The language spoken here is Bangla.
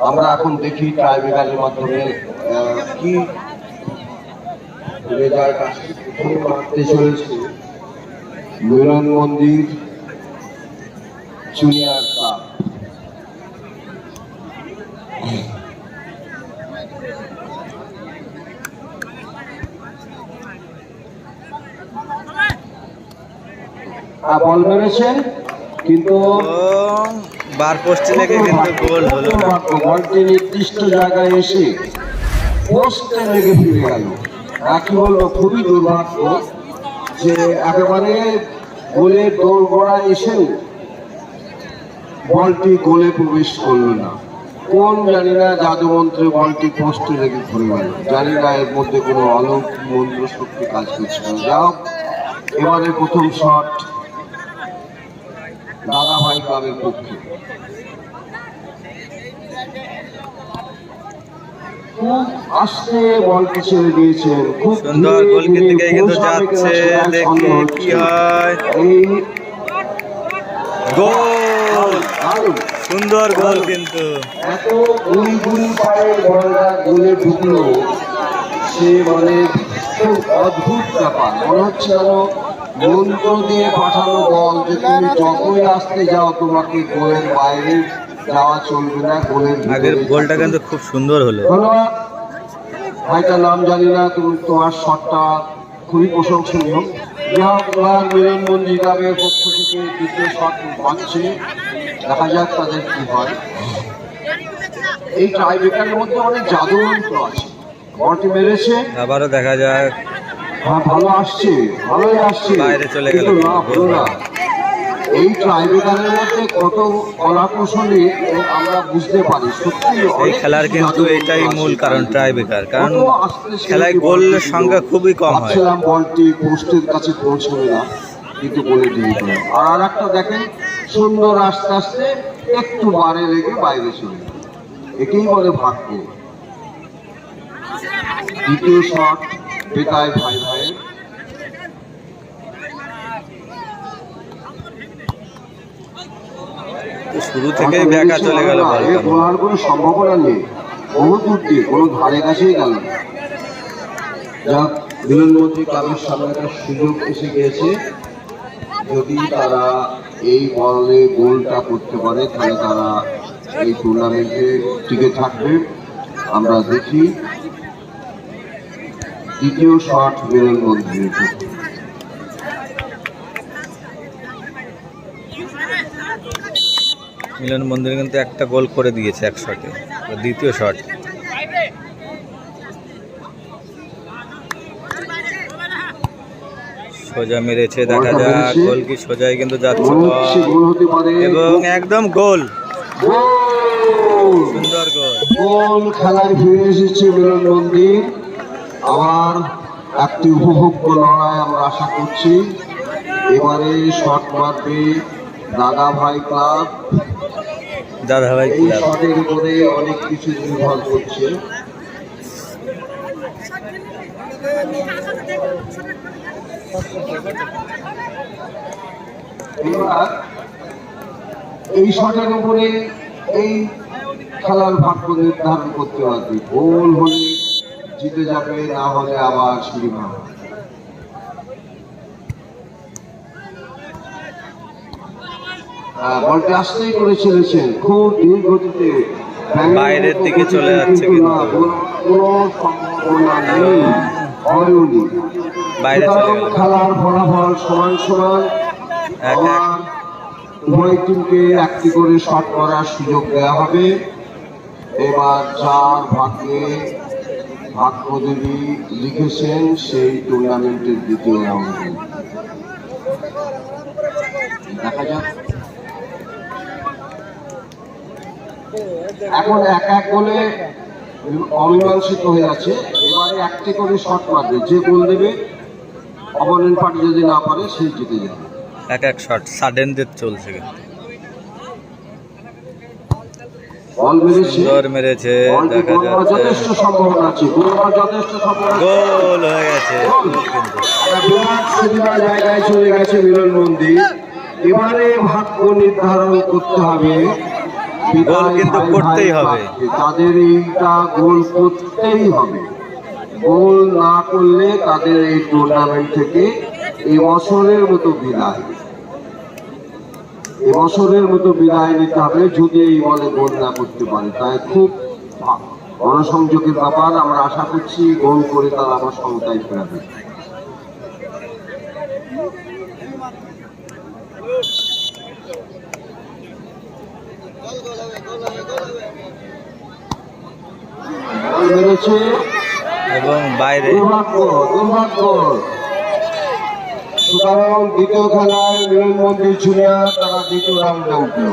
আমরা এখন দেখি ট্রাইবেকারের মাধ্যমে কি রেজাল্ট মারতে চলেছে মিলন মন্দির জুনিয়র ক্লাব আহ, বল মেরেছেন কিন্তু বার পোস্টে লেগে কিন্তু গোল হলো। বলটি নির্দিষ্ট জায়গায় এসে পোস্টে লেগে ফিরে গেল। কি বলব খুবই দুর্ভাগ্য যে একেবারে গোলের দৌড় গোড়ায় এসেও বলটি গোলে প্রবেশ করল না। কোন জানি না জাদুমন্ত্রে বলটি পোস্টে লেগে ঘুরে গেল। জানি না এর মধ্যে কোনো অলৌকিক মন্ত্র শক্তি কাজ করছে না। যাও এবারে প্রথম শট। দাদাভাই ক্লাবের পক্ষে। খুব আস্তে বলটি ছেড়ে দিয়েছেন খুব সুন্দর কিন্তু যাচ্ছে দেখি কি হয়। গোল! সুন্দর গোল কিন্তু। এত গুলি গুলি পায়ে বলটা গোলে ঢুকলো। সে মানে খুব অদ্ভুত ব্যাপার। মনে হচ্ছে যেন মন্ত্র দিয়ে পাঠানো বল যে তুমি যতই আসতে যাও তোমাকে গোলের বাইরে যাওয়া চলবে না গোলের আগের গোলটা কিন্তু খুব সুন্দর হলো। ধন্যবাদ। ভাইটার নাম জানি না তুমি তোমার শটটা খুবই প্রশংসনীয়। যা হোক এবার মিলন মন্দির পক্ষ থেকে দ্বিতীয় শট পাচ্ছে। দেখা যাক তাদের কি হয়। এই ট্রাইবেকারের মধ্যে অনেক জাদুমন্ত্র আছে। বলটি মেরেছে। আবারও দেখা যাক। হ্যাঁ ভালো আসছে ভালোই আসছে। বাইরে চলে গেল। না হলো না। এই ট্রাইবেকারের মধ্যে কত কলা কৌশলী আমরা বুঝতে পারি সত্যি এই খেলার কিন্তু এটাই মূল কারণ ট্রাই বেকার কারণ খেলায় দিল। সংখ্যা খুবই কম হয়। বলটি পোস্টের কাছে পৌঁছবে না কিন্তু বলে দিয়ে দিল। আর আর একটা দেখেন সুন্দর আস্তে আস্তে একটু বারে লেগে বাইরে চলে একেই বলে ভাগ্য। দ্বিতীয় শট বেতায় ভাই ভাইয়ের শুরু থেকেই ব্যাকা চলে গেল বলার কোনো সম্ভাবনা নেই। বহু দূর দিয়ে কোনো ধারে কাছেই গেল না। যাক মিলনমন্ত্রী ক্লাবের সামনে একটা সুযোগ এসে গিয়েছে। যদি তারা এই বলে গোলটা করতে পারে তাহলে তারা এই টুর্নামেন্টে টিকে থাকবে। আমরা দেখি। দ্বিতীয় শট মিলনমন্ত্রীর পক্ষে। মিলন মন্দির কিন্তু একটা গোল করে দিয়েছে এক শটে দ্বিতীয় শট। সোজা মেরেছে দেখা যাক গোল কি সোজাই কিন্তু যাচ্ছে এবং একদম গোল। গোল! সুন্দর গোল। গোল খেলায় ফিরে এসেছে মিলন মন্দির। আবার একটি উপভোগ্য লড়াই আমরা আশা করছি। এবারে শট মারবে দাদা ভাই ক্লাব। দাদা ভাই এই শটের উপরে অনেক কিছু নির্ভর করছে। এই শটের উপরে এই খেলার ভাগ্য নির্ধারণ করতে পারবে গোল হলে জিতে যাবে না হলে আবার সিঁড়ি ভাঙবে বলটি আসতেই করে খুব ধীর গতিতে বাইরের দিকে চলে যাচ্ছে কিন্তু। কোনো- কোনো সম্ভাবনা নেই। হয়নি বাইরে চলে গেল। খেলার ফলাফল সমান সমান। এক এক। উভয় টিমকে একটি করে শট করার সুযোগ দেওয়া হবে। এবার যার ভাগ্যে ভাগ্যদেবী লিখেছেন সেই টুর্নামেন্টের দ্বিতীয় রাউন্ডে দেখা যাক। এখন এক এক গোলে অমীমাংসিত হয়ে আছে। এবারে একটি করে শট মারবে। যে গোল দেবে অপোনেন্ট পার্টি যদি না পারে সেই জিতে যাবে। এক এক শট সাডেন ডেথ চলছে কিন্তু। বল মেরেছে সুন্দর মেরেছে দেখা যাচ্ছে। যথেষ্ট সম্ভাবনা আছে গোল যথেষ্ট সম্ভাবনা গোল হয়ে গেছে বিরাট জায়গায় চলে গেছে মিলন মন্দির। এবারে ভাগ্য নির্ধারণ করতে হবে। গোল কিন্তু করতেই হবে। তাদের এইটা গোল করতেই হবে। গোল না করলে তাদের এই টুর্নামেন্ট থেকে এবছরের মতো বিদায়। এবছরের মতো বিদায় নিতে হবে যদি এই বলে গোল না করতে পারে। তাই খুব গণসংযোগের ব্যাপার আমরা আশা করছি গোল করে তারা আবার সমতায় ফেরাবে মেরেছে। এবং বাইরে। দুর্ভাগ্য দুর্ভাগ্য সুতরাং দ্বিতীয় খেলায় মিলন মন্দির জুনিয়র তারা দ্বিতীয় রাউন্ডে উঠল।